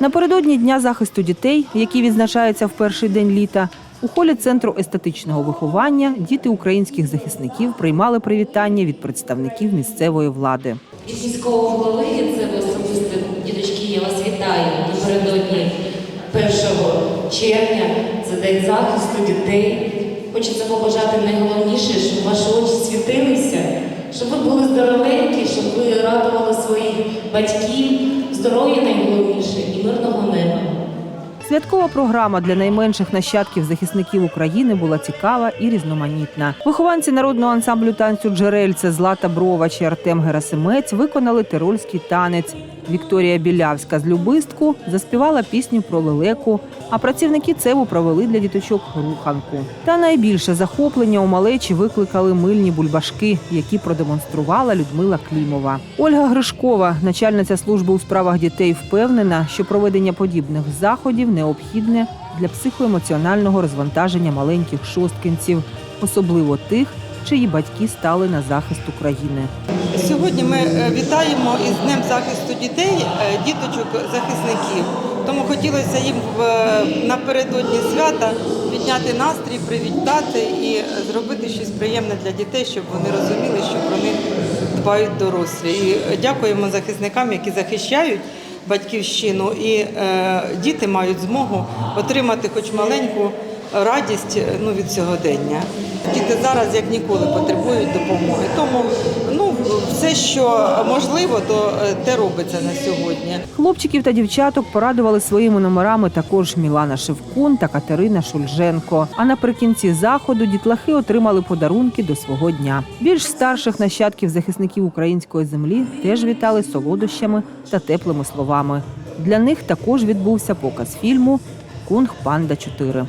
Напередодні Дня захисту дітей, який відзначається в перший день літа, у холі Центру естетичного виховання діти українських захисників приймали привітання від представників місцевої влади. Від міського голови себе особисто, діточки, я вас вітаю напередодні 1 червня. Це день захисту дітей. Хочеться побажати найголовніше, щоб ваші очі світилися, щоб ви були здоровенькі, щоб ви радували своїх батьків, здоров'я найголовніше і мирного неба. Святкова програма для найменших нащадків захисників України була цікава і різноманітна. Вихованці народного ансамблю танцю Джерельце Злата Бровач і Артем Герасимець виконали тирольський танець. Вікторія Білявська з Любистку заспівала пісню про лелеку. А працівники цеву провели для діточок руханку. Та найбільше захоплення у малечі викликали мильні бульбашки, які продемонструвала Людмила Клімова. Ольга Гришкова, начальниця служби у справах дітей, впевнена, що проведення подібних заходів необхідне для психоемоціонального розвантаження маленьких шосткинців, особливо тих, чиї батьки стали на захист України. Сьогодні ми е, вітаємо із Днем захисту дітей, е, діточок захисників. Тому хотілося їм в- напередодні свята підняти настрій, привітати і е, зробити щось приємне для дітей, щоб вони розуміли, що про них дбають дорослі. І е, дякуємо захисникам, які захищають батьківщину, і е, діти мають змогу отримати хоч маленьку радість е, ну, від сьогодення. Діти зараз як ніколи потребують допомоги. Тому ну, все, що можливо, то е, те робиться на сьогодні. Хлопчиків та дівчаток порадували своїми номерами також Мілана Шевкун та Катерина Шульженко. А наприкінці заходу дітлахи отримали подарунки до свого дня. Більш старших нащадків захисників української землі теж вітали солодощами та теплими словами. Для них також відбувся показ фільму Кунг Панда 4